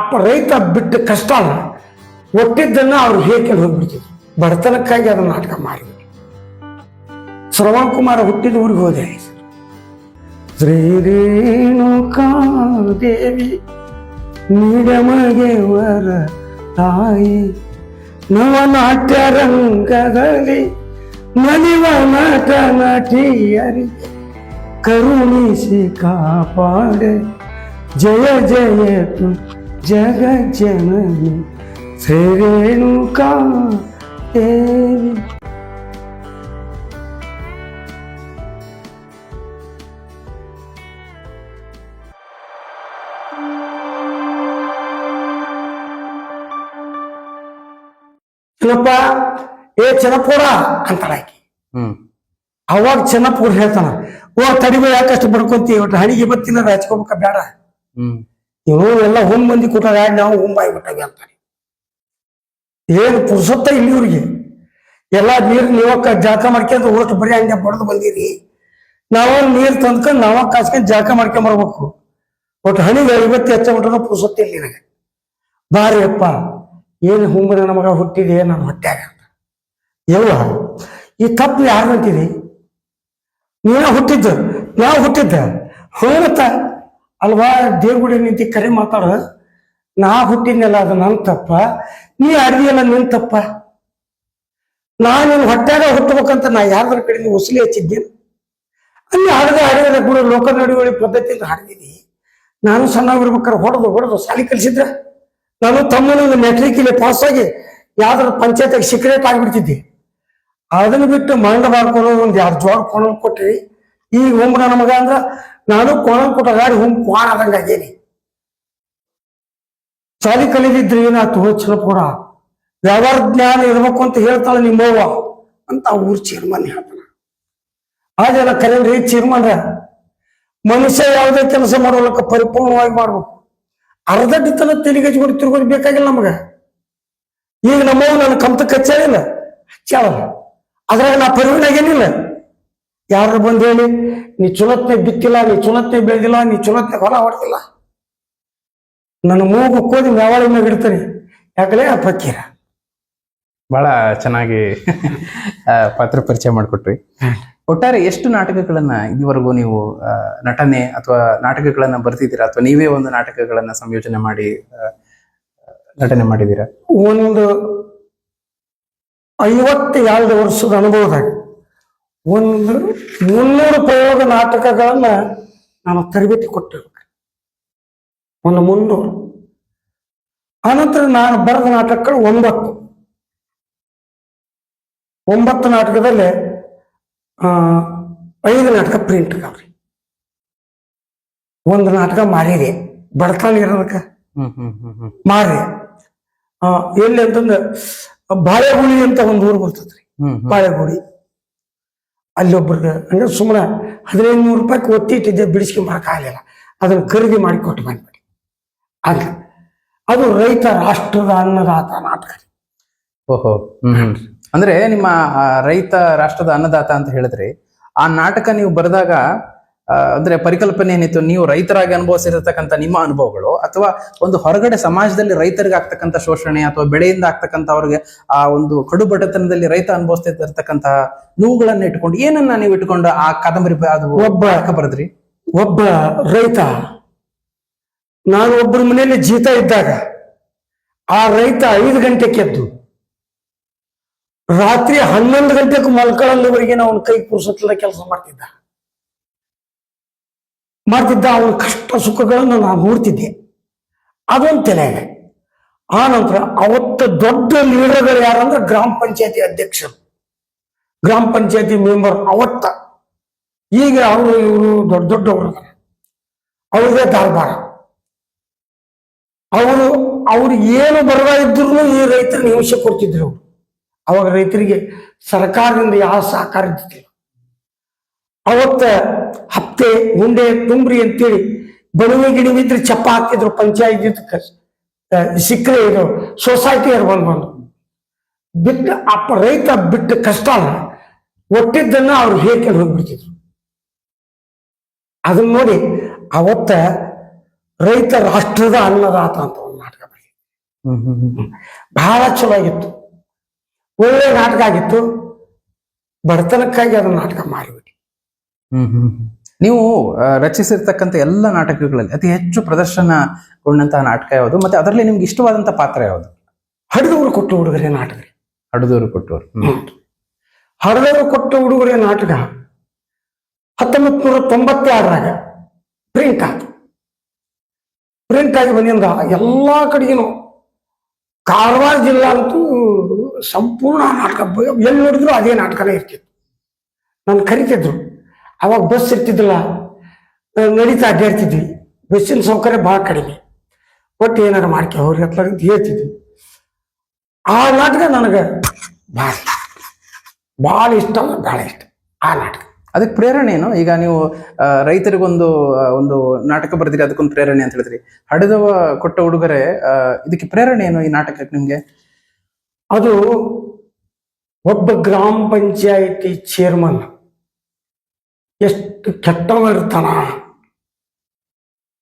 ಅಪ್ಪ ರೈತ ಬಿಟ್ಟ ಅಲ್ಲ. ಒಟ್ಟಿದ್ದನ್ನ ಅವ್ರು ಹೇಗೆ ಹೋಗ್ಬಿಡ್ತಿದ್ರು? ಬಡತನಕ್ಕಾಗಿ ಅದನ್ನ ನಾಟಕ ಮಾಡಿ ಶ್ರವಣ್ ಕುಮಾರ ಹುಟ್ಟಿದ ಊರಿಗೆ ಹೋದೆ. ಶ್ರೀ ರೇಣುಕಾದೇವಿ ನೀಡಮಗೆ ವರ ತಾಯಿ ನವನಾಟ್ಯ ರಂಗದಲ್ಲಿ ನಲಿವ ನಟ ನಟಿಯರಿಗೆ ಕರುಣಿಸಿ ಕಾಪಾಡೆ. ಜಯ ಜಯ ತು ಜಗ ಜನನಿ ಶ್ರೀ ರೇಣುಕಾ ದೇವಿ ಚೆನ್ನಪ್ಪ ಏ ಚೆನ್ನಪ್ಪೋಡ ಅಂತಾಳ ಆಕಿ ಹ್ಮ್. ಅವಾಗ ಚೆನ್ನಪ್ಪವ್ರು ಹೇಳ್ತಾನ ಓ ತಡಿಬ ಯಾಕಷ್ಟು ಬಡ್ಕೊಂತಿ ಒಟ್ಟು ಹಣಿಗೆ ಬತ್ತಿನ ಹಚ್ಕೋಬೇಕ ಬೇಡ ಹ್ಮ್ ಇವು ಎಲ್ಲ ಹುಮ್ ಮಂದಿ ಕೊಟ್ಟಾಗ ನಾವು ಹೋಮ್ ಆಗಿಬಿಟ್ಟಾಗೆ ಅಂತಾರೆ ಏನು ಪುರುಸತ್ತ ಇಲ್ಲಿ ಇವ್ರಿಗೆ? ಎಲ್ಲ ನೀರು ನೀವಕ್ಕ ಜಳಕ ಮಾಡ್ಕೊಂಡ್ ಓಟ್ ಬರೀ ಹಂಗೆ ಬಡದು ಬಂದಿರಿ. ನಾವು ನೀರು ತಂದ್ಕೊಂಡು ನಾವ ಕಾಸ್ಕೊಂಡು ಜಳಕ ಮಾಡ್ಕೊಂಡ್ ಬರ್ಬೇಕು. ಒಟ್ಟು ಹಣಿಗೆ ಐವತ್ತು ಹೆಚ್ಚ ಮಟ್ಟ ಪುರುಸತ್ತ ಇಲ್ಲಿ ನನಗೆ. ಬಾರಿ ಅಪ್ಪ ಏನು ಹುಂಬ ನನ್ನ ಮಗ ಹುಟ್ಟಿದೆ ನನ್ನ ಹೊಟ್ಟೆಯಾಗ ಅಂತ. ಎಲ್ಲ ಈ ತಪ್ಪು ಯಾರು ಅಂತೀರಿ? ನೀನ ಹುಟ್ಟಿದ್ದು, ನಾವು ಹುಟ್ಟಿದ್ದ. ಹೋಗತ್ತ? ಅಲ್ವಾ? ದೇವ್ಗುಡಿ ನಿಂತಿ ಕರೆ ಮಾತಾಡ ನಾ ಹುಟ್ಟಿನಲ್ಲ ಅದು ನನ್ ತಪ್ಪ. ನೀ ಅಡಿಯಲ್ಲ ನಿನ್ ತಪ್ಪ. ನಾ ನಿನ್ ಹೊಟ್ಯಾಗ ಹುಟ್ಟಬೇಕಂತ ನಾ ಯಾರ್ದ್ರ ಕಡೆಯಿಂದ ಉಸಿಲಿ ಹಚ್ಚಿದ್ದೇನೆ ಅಲ್ಲಿ ಹಾಡಿದ ಹಾಡಿದ ಕೂಡ ಲೋಕ ನಡುವಳಿ ಪದ್ಧತಿಯಿಂದ ಹಾಡಿದೀನಿ ನಾನು ಸಣ್ಣವಿರ್ಬೇಕಾದ್ರೆ ಹೊಡೆದು ಹೊಡೆದು ಸಾಲಿ ಕಲಿಸಿದ್ರೆ? ನಾನು ತಮ್ಮನ ಮೆಟ್ರಿಕ್ ಇಲ್ಲಿ ಪಾಸ್ ಆಗಿ ಯಾವ್ದಾರ ಪಂಚಾಯತ್ ಸೀಕ್ರೆಟ್ ಆಗಿಬಿಡ್ತಿದ್ದೆ. ಅದನ್ನ ಬಿಟ್ಟು ಮಂಡ ಮಾಡ್ಕೊಂಡು ಒಂದು ಎರಡು ಜೋಳ ಕೊಣ ಕೊಟ್ರಿ. ಈಗ ಹುಂಬ ನನ್ನ ಮಗ ಅಂದ್ರ ನಾನು ಕೋಣ ಕೊಟ್ಟ ಹುಂ ಕ್ವಾಣ ಆದಂಗ ಆಗೇನಿ. ಸಾಲಿ ಕಲಿದಿದ್ರೆ ಏನಾಯ್ತು? ಕೂಡ ವ್ಯವಹಾರ ಜ್ಞಾನ ಇರ್ಬೇಕು ಅಂತ ಹೇಳ್ತಾಳೆ ನಿಮ್ಮವ್ವ ಅಂತ ಊರ್ ಚೇರ್ಮನ್ ಹೇಳ್ತಾನ. ಆ ಜನ ಕರೀನ್ರಿ ಚೇರ್ಮನ್ರ ಮನುಷ್ಯ ಯಾವುದೇ ಕೆಲಸ ಮಾಡೋಲಕ್ಕ ಪರಿಪೂರ್ಣವಾಗಿ ಮಾಡ್ಬೇಕು. ಅರ್ಧಡ್ಡಿತನ ತೆಲಿಗೆ ಹಚ್ಕೊಂಡು ತಿರ್ಗೋದು ಬೇಕಾಗಿಲ್ಲ ನಮಗ. ಈಗ ನಮ್ಮವ್ವ ನನ್ನ ಕಂತ ಕಚ್ಚಾಳಿಲ್ಲ. ಹಚ್ಚಾಳಲ್ಲ. ಅದ್ರಾಗ ನಾ ಪರಿವಿನಾಗೇನಿಲ್ಲ ಯಾರು ಬಂದು ಹೇಳಿ ನೀ ಚುಲತ್ನೆ ಬಿತ್ತಿಲ್ಲ ನೀ ಚುಲತ್ನೆ ಬೆಳೆದಿಲ್ಲ ನೀ ಚುಲತ್ನೆ ಹೊಲ ಹೊಡೆದಿಲ್ಲ. ನನ್ನ ಮೂಗು ಕೋದಿ ಮ್ಯಾವಳಿ ಮ್ಯಾಗ ಇಡ್ತೀನಿ. ಯಾಕಲೇ ಆ ಫಕೀರ ಬಹಳ ಚೆನ್ನಾಗಿ ಪಾತ್ರ ಪರಿಚಯ ಮಾಡಿಕೊಟ್ರಿ. ಒಟ್ಟಾರೆ ಎಷ್ಟು ನಾಟಕಗಳನ್ನ ಇದುವರೆಗೂ ನೀವು ನಟನೆ ಅಥವಾ ನಾಟಕಗಳನ್ನ ಬರ್ತಿದ್ದೀರಾ? ಅಥವಾ ನೀವೇ ಒಂದು ನಾಟಕಗಳನ್ನ ಸಂಯೋಜನೆ ಮಾಡಿ ನಟನೆ ಮಾಡಿದ್ದೀರಾ? ಒಂದು ಐವತ್ತೆರಡು ವರ್ಷದ ಅನುಭವದಾಗ. ಒಂದು ಮುನ್ನೂರು ಪ್ರಯೋಗ ನಾಟಕಗಳನ್ನ ನಾನು ತರಬೇತಿ ಕೊಟ್ಟಿರ್ಬೇಕು. ಒಂದು ಮುನ್ನೂರು. ಆನಂತರ ನಾನು ಬರೆದ ನಾಟಕಗಳು ಒಂಬತ್ತು. ಒಂಬತ್ತು ನಾಟಕದಲ್ಲಿ ಆ, ಐದು ನಾಟಕ ಪ್ರಿಂಟ್ ಆಗ್ರಿ ಒಂದು ನಾಟಕ ಮಾರಿದೆ. ಬಡತನ ಇರೋದಕ್ಕೆ? ಆ, ಎಲ್ಲಿ ಅಂತಂದ್ರೆ ಬಾಳೆಗುಳಿ ಅಂತ ಒಂದು ಊರು ಬರ್ತದ್ರಿ. ಬಾಳೆಗುಡಿ. ಅಲ್ಲಿ ಅಂದರೆ ಸುಮ್ಮನೆ ಹದಿನೈದು ನೂರು ರೂಪಾಯಿ ಒತ್ತಿಟ್ಟಿದ್ದೆ ಇಟ್ಟಿದ್ದೆ ಬಿಡಿಸ್ಕೊಂಬರಕ್ ಆಗಲಿಲ್ಲ. ಅದನ್ನ ಖರೀದಿ ಮಾಡಿ ಕೊಟ್ಟು ಬಂದ್ಬಿಡಿ ಅಲ್ಲ ಅದು ರೈತ ರಾಷ್ಟ್ರದ ಅನ್ನದಾತ ನಾಟಕ ಓಹೋ, ಹ್ಮ್ ಅಂದ್ರೆ ನಿಮ್ಮ ರೈತ ರಾಷ್ಟ್ರದ ಅನ್ನದಾತ ಅಂತ ಹೇಳಿದ್ರಿ ಆ ನಾಟಕ ನೀವು ಬರೆದಾಗ ಅಂದ್ರೆ ಪರಿಕಲ್ಪನೆ ಏನಿತ್ತು? ನೀವು ರೈತರಾಗಿ ಅನುಭವಿಸಿರತಕ್ಕಂಥ ನಿಮ್ಮ ಅನುಭವಗಳು ಅಥವಾ ಒಂದು ಹೊರಗಡೆ ಸಮಾಜದಲ್ಲಿ ರೈತರಿಗೆ ಆಗ್ತಕ್ಕಂಥ ಶೋಷಣೆ ಅಥವಾ ಬೆಳೆಯಿಂದ ಆಗ್ತಕ್ಕಂಥ ಅವ್ರಿಗೆ ಆ ಒಂದು ಕಡು ಬಡತನದಲ್ಲಿ ರೈತ ಅನುಭವಿಸ್ತಿರ್ತಕ್ಕಂತಹ ನೋವುಗಳನ್ನ ಇಟ್ಕೊಂಡು ಏನನ್ನ ನೀವು ಇಟ್ಕೊಂಡು ಆ ಕಾದಂಬರಿ ಅದು ಒಬ್ಬ ಬರದ್ರಿ ಬರೆದ್ರಿ? ಒಬ್ಬ ರೈತ ನಾನು ಒಬ್ಬರ ಮನೆಯಲ್ಲಿ ಜೀತ ಇದ್ದಾಗ ಆ ರೈತ ಐದು ಗಂಟೆ ಎದ್ದು ರಾತ್ರಿ ಹನ್ನೊಂದು ಗಂಟೆಗೂ ಮಲ್ಕೊಳ್ಳೋವರೆಗೆ ನಾವು ಕೈ ಕೂರ್ಸತ್ತಲ್ಲ ಕೆಲಸ ಮಾಡ್ತಿದ್ದ. ಮಾಡ್ತಿದ್ದ ಅವನ ಕಷ್ಟ ಸುಖಗಳನ್ನು ನಾನು ನೋಡ್ತಿದ್ದೆ. ಅದೊಂದು ತಲೆಗೆ ಆ ನಂತರ ಅವತ್ತು ದೊಡ್ಡ ಲೀಡರ್ಗಳು ಯಾರಂದ್ರೆ ಗ್ರಾಮ ಪಂಚಾಯತಿ ಅಧ್ಯಕ್ಷರು. ಗ್ರಾಮ ಪಂಚಾಯತಿ ಮೆಂಬರ್ ಅವತ್ತ. ಈಗ ಅವರು ಇವರು ದೊಡ್ಡ ದೊಡ್ಡವರು. ಅವ್ರದೇ ದಾರ್ಬಾರ ಅವರು, ಅವ್ರು ಏನು ಬರದ ಇದ್ರು ಈ ರೈತರ ನಿಮಿಷ ಕೊಡ್ತಿದ್ರು ಅವರು ಅವಾಗ ರೈತರಿಗೆ ಸರ್ಕಾರದಿಂದ ಯಾವ ಸಹಕಾರ ಇದ್ದಿಲ್ಲ ಅವತ್ತ ಹಪ್ತೆ ಉಂಡೆ ತುಂಬ್ರಿ ಅಂತೇಳಿ ಬಡವಿ ಗಿಡವಿದ್ರೆ ಚಪ್ಪ ಹಾಕಿದ್ರು ಪಂಚಾಯತ್ ಸಿಕ್ಕರೆ ಇದು ಸೊಸೈಟಿಯವ್ರು ಬಂದು ಬಂದು ಬಿಟ್ಟು ಅಪ್ಪ ರೈತ ಬಿಟ್ಟು ಕಷ್ಟ ಅಲ್ಲ. ಒಟ್ಟಿದ್ದನ್ನ ಅವ್ರು ಹೇಗೆ ಹೋಗ್ಬಿಡ್ತಿದ್ರು. ಅದನ್ನ ನೋಡಿ ಅವತ್ತ ರೈತ ರಾಷ್ಟ್ರದ ಅನ್ನದಾತ ಅಂತ ಒಂದು ನಾಟಕ ಹ್ಮ್ ಬಹಳ ಚಲೋ ಆಗಿತ್ತು. ಒಳ್ಳೆ ನಾಟಕ ಆಗಿತ್ತು. ಬಡತನಕ್ಕಾಗಿ ಅದನ್ನ ನಾಟಕ ಮಾಡಿಬಿಟ್ಟು ಹ್ಮ್ ಹ್ಮ್. ನೀವು ರಚಿಸಿರ್ತಕ್ಕಂಥ ಎಲ್ಲ ನಾಟಕಗಳಲ್ಲಿ ಅತಿ ಹೆಚ್ಚು ಪ್ರದರ್ಶನಗೊಂಡಂತಹ ನಾಟಕ ಯಾವುದು? ಮತ್ತೆ ಅದರಲ್ಲಿ ನಿಮ್ಗೆ ಇಷ್ಟವಾದಂತಹ ಪಾತ್ರ ಯಾವುದು? ಹಡಿದವರು ಕೊಟ್ಟ ಹುಡುಗರೇ ನಾಟಕ ಹಡಿದವರು ಕೊಟ್ಟವರು ಹಡದವರು ಕೊಟ್ಟ ಹುಡುಗರೇ ನಾಟಕ ಹತ್ತೊಂಬತ್ ನೂರ ತೊಂಬತ್ತಾರರಾಗ ಪ್ರಿಂಟ್ ಆಯ್ತು. ಪ್ರಿಂಟ್ ಆಗಿ ಬಂದಿಂದ ಎಲ್ಲಾ ಕಡೆಗೂ ಕಾರವಾರ ಜಿಲ್ಲಾ ಅಂತೂ ಸಂಪೂರ್ಣ ನಾಟಕ ಎಲ್ಲಿ ನೋಡಿದ್ರು ಅದೇ ನಾಟಕನೇ ಇರ್ತಿತ್ತು. ನಾನು ಕರಿತಿದ್ರು. ಅವಾಗ ಬಸ್ ಇರ್ತಿದ್ದಿಲ್ಲ. ನಡೀತಾ ಅಡ್ಡಾಡ್ತಿದ್ವಿ. ಬಸ್ಸಿನ ಸೌಕರ್ಯ ಭಾಳ ಕಡಿಮೆ. ಒಟ್ಟು ಏನಾರು ಮಾಡ್ಕೆ ಹೋಗ್ರಿ ಅಂತ ಹೇಳ್ತಿದ್ವಿ. ಆ ನಾಟಕ ನನಗೆ ಭಾಳ ಭಾಳ ಇಷ್ಟ ಭಾಳ ಇಷ್ಟ. ಆ ನಾಟಕ. ಅದಕ್ಕೆ ಪ್ರೇರಣೆ ಏನು? ಈಗ ನೀವು ರೈತರಿಗೊಂದು ಒಂದು ನಾಟಕ ಬರೆದಿರಿ ಅದಕ್ಕೊಂದು ಪ್ರೇರಣೆ ಅಂತ ಹೇಳಿದ್ರಿ. ಹಡದವ ಕೊಟ್ಟ ಉಡುಗೊರೆ ಇದಕ್ಕೆ ಪ್ರೇರಣೆ ಏನು ಈ ನಾಟಕಕ್ಕೆ ನಿಮಗೆ? ಅದು ಒಬ್ಬ ಗ್ರಾಮ ಪಂಚಾಯಿತಿ ಚೇರ್ಮನ್ ಎಷ್ಟು ಕೆಟ್ಟವನಿರ್ತಾನ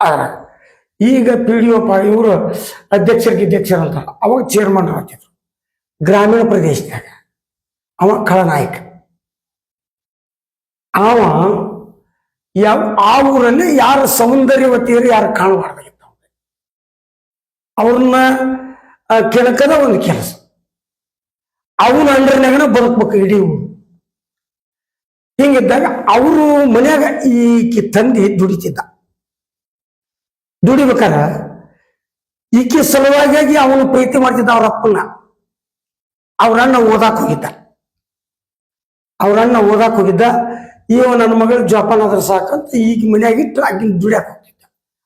ಅದ್ರ ಈಗ ಪಿ ಡಿ ಒ ಇವರು ಅಧ್ಯಕ್ಷರಿಗೆ ಅಧ್ಯಕ್ಷರು ಅಂತ ಅವಾಗ ಚೇರ್ಮನ್ ಆಗ್ತಿದ್ರು. ಗ್ರಾಮೀಣ ಪ್ರದೇಶದಾಗ ಅವ ಖಳನಾಯಕ ಅವ ಯಾವ, ಆ ಊರಲ್ಲಿ ಯಾರ ಸೌಂದರ್ಯವತಿಯರು ಯಾರು ಕಾಣಬಾರ್ದಾಗಿತ್ತು ಅವ್ರನ್ನ ಕೆಣಕದ ಒಂದು ಕೆಲಸ. ಅವನ ಅಂಡರ್ನಾಗನ ಬದುಕ್ಬೇಕು ಇಡೀ ಊರು. ಹಿಂಗಿದ್ದಾಗ ಅವರು ಮನ್ಯಾಗ ಈಕಿ ತಂದೆ ದುಡಿತಿದ್ದ. ದುಡಿಬೇಕಾರ ಈಕೆ ಸಲುವಾಗಿ ಅವನು ಪ್ರೀತಿ ಮಾಡ್ತಿದ್ದ ಅವ್ರ ಅಪ್ಪನ ಅವ್ರ ಓದಾಕ್ ಹೋಗಿದ್ದ. ಅವ್ರ ಅಣ್ಣ ಓದಾಕ್ ಹೋಗಿದ್ದ. ಇವ ನನ್ನ ಮಗಳು ಜೋಪಾನ ಆದ್ರೆ ಸಾಕಂತ ಈಗ ಮನ್ಯಾಗ ಇಟ್ಟು ಆಕಿನ ದುಡಿಯಾಕ ಹೋಗ್ತಿದ್ದ.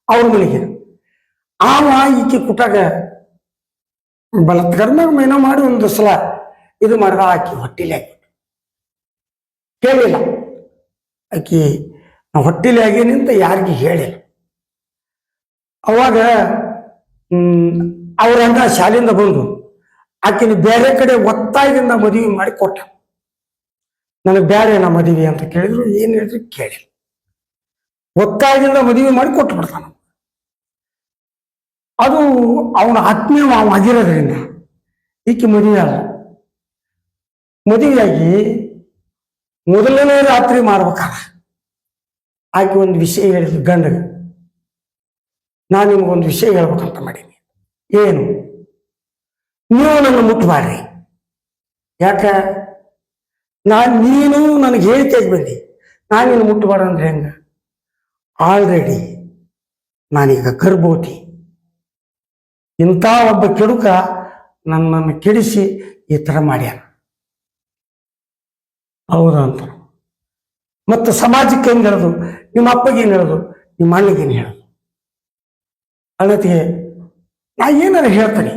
ಅವ್ರ ಮನೆಗೆ. ಆವ ಈಕೆ ಕುಟಾಗ ಬಲತ್ಕರ್ನಾಗ ಏನೋ ಮಾಡಿ ಒಂದು ಸಲ ಇದು ಮಾಡಿದ ಆಕಿ ಹೊಟ್ಟಿಲೆ ಕೇಳಿಲ್ಲ. ಆಕಿ ಹೊಟ್ಟಿಲಿ ಆಗೇನಿ ಅಂತ ಯಾರಿಗೂ ಹೇಳಿಲ್ಲ. ಅವಾಗ, ಹ್ಮ್, ಅವ್ರ ಅಣ್ಣ ಶಾಲೆಯಿಂದ ಬಂದು, ಆಕಿನ ಬೇರೆ ಕಡೆ ಒತ್ತಾಯದಿಂದ ಮದುವೆ ಮಾಡಿ ಕೊಟ್ಟ. ನನಗೆ ಬೇರೆ ನಾ ಮದುವೆ ಅಂತ ಕೇಳಿದ್ರು, ಏನು ಹೇಳಿದ್ರು ಕೇಳಿಲ್ಲ. ಒತ್ತಾಯದಿಂದ ಮದುವೆ ಮಾಡಿ ಕೊಟ್ಟು ಬಿಡ್ತಾನ ಅದು ಅವನ ಆತ್ಮೀಯ ಆಗಿರೋದ್ರಿಂದ, ಈಕೆ ಮದುವೆ ಅಲ್ಲ ಮದುವೆಯಾಗಿ ಮೊದಲನೇ ರಾತ್ರಿ ಮಾಡ್ಬೇಕಾರ ಆಕೆ ಒಂದು ವಿಷಯ ಹೇಳಿದ್ರು ಗಂಡಗ, ನಾನು ನಿಮ್ಗೊಂದು ವಿಷಯ ಹೇಳ್ಬೇಕಂತ ಮಾಡೀನಿ. ಏನು? ನೀವು ನನ್ನ ಮುಟ್ಟಬಾರ್ರಿ ಯಾಕ? ನಾನು ನೀನು ನನಗೆ ಹೇಳಿಕೆಗೆ ಬಂದಿ ನಾನು ನಿನ್ನ ಮುಟ್ಟಬಾರ ಅಂದ್ರೆ ಹೆಂಗ? ಆಲ್ರೆಡಿ ನಾನೀಗ ಗರ್ಭವತಿ. ಇಂಥ ಒಬ್ಬ ಕೆಡುಕ ನನ್ನನ್ನು ಕೆಡಿಸಿ ಈ ಥರ ಮಾಡ್ಯಾನ. ಹೌದಾ ಅಂತ. ಮತ್ತು ಸಮಾಜಕ್ಕೆ ಏನು ಹೇಳೋದು? ನಿಮ್ಮ ಅಪ್ಪಗೆ ಏನು ಹೇಳೋದು? ನಿಮ್ಮ ಅಣ್ಣಗೆ ಏನು ಹೇಳೋದು? ಅಣ್ಣತಿಗೆ, ನಾ ಏನಾರ ಹೇಳ್ತೇನೆ.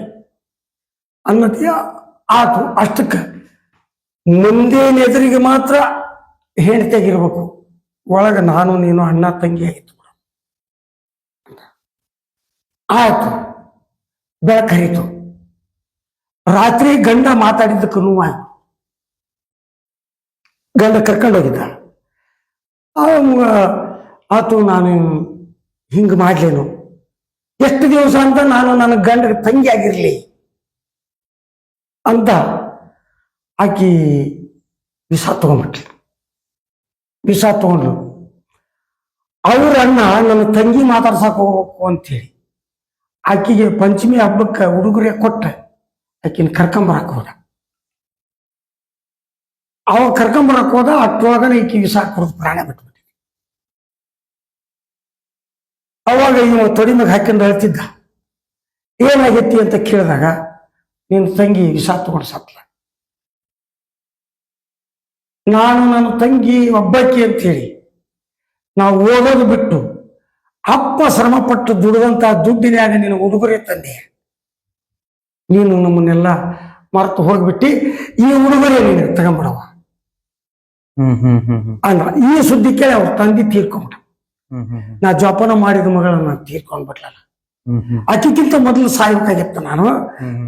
ಅನ್ನತಿಗೆ ಆತು, ಅಷ್ಟಕ್ಕೆ. ಮುಂದೇನು ಎದುರಿಗೆ ಮಾತ್ರ ಹೆಂಡತಿಯಾಗಿರ್ಬೇಕು. ಒಳಗೆ ನಾನು, ನೀನು, ಅಣ್ಣ, ತಂಗಿ ಆಗಿತ್ತು ಆಯ್ತು. ಬೆಳಕರಿತು ರಾತ್ರಿ ಗಂಡ ಮಾತಾಡಿದ್ದಕ್ಕೂ ನೋವಾಯ್ತು. ಗಂಡ ಕರ್ಕೊಂಡು ಹೋಗಿದ್ದ. ಅವ ಆತು ನಾನು ಹಿಂಗೆ ಮಾಡ್ಲೇನು. ಎಷ್ಟು ದಿವಸ ಅಂತ ನಾನು ನನ್ನ ಗಂಡ ತಂಗಿ ಆಗಿರಲಿ ಅಂತ ಆಕಿ ವಿಷ ತಗೊಂಡ್ಬಿಟ್ಲು. ವಿಷ ತಗೊಂಡ್ರು ಅವ್ರ ಅಣ್ಣ ನನ್ನ ತಂಗಿ ಮಾತಾಡ್ಸಕ್ ಹೋಗ್ಬೇಕು ಅಂತೇಳಿ ಆಕಿಗೆ ಪಂಚಮಿ ಹಬ್ಬಕ್ಕೆ ಉಡುಗೊರೆ ಕೊಟ್ಟ. ಆಕಿನ ಕರ್ಕೊಂಬರಕ್ಕೆ ಹೋದ. ಅವ ಕರ್ಕೊಂಬರಕ್ ಹೋದ ಅಷ್ಟೊಳಗನೆ ಈಕಿ ವಿಷ ಕುಡಿದು ಪ್ರಾಣ ಬಿಟ್ಬಿಟ್ಟು. ಅವಾಗ ಇವ ತೊಡಿ ಮ್ಯಾಗ ಹಾಕೊಂಡು ಅಳ್ತಿದ್ದ ಏನಾಗೈತಿ ಅಂತ ಕೇಳಿದಾಗ ನಿನ್ನ ತಂಗಿ ವಿಷ ತಗೊಂಡು ಸತ್ಲ ನಾನು ನನ್ನ ತಂಗಿ ಒಬ್ಬಾಕಿ ಅಂತ ಹೇಳಿ, ನಾವು ಓದೋದು ಬಿಟ್ಟು, ಅಪ್ಪ ಶ್ರಮಪಟ್ಟು ದುಡಿದಂತ ದುಡ್ಡಿನ್ಯಾಗ ನೀನು ಉಡುಗೊರೆ ತಂದೆ. ನೀನು ನಮ್ಮನ್ನೆಲ್ಲ ಮರೆತು ಹೋಗ್ಬಿಟ್ಟು, ಈ ಉಡುಗೊರೆ ನೀನು ತಗೊಂಬಿಡವ ಅಂದ್ರ ಈ ಸುದ್ದಿ ಕೇಳಿ ಅವ್ರ ತಂದಿ ಹ್ಮ್ ನಾ ಜೋಪಾನ ಮಾಡಿದ ಮಗಳನ್ನ ತೀರ್ಕೊಂಡ್ಬಿಟ್ಲಲ್ಲ ಹ್ಮ್ ಅತಿಕ್ಕಿಂತ ಮೊದಲು ಸಾಯ್ಬೇಕಾಗಿತ್ತು ನಾನು.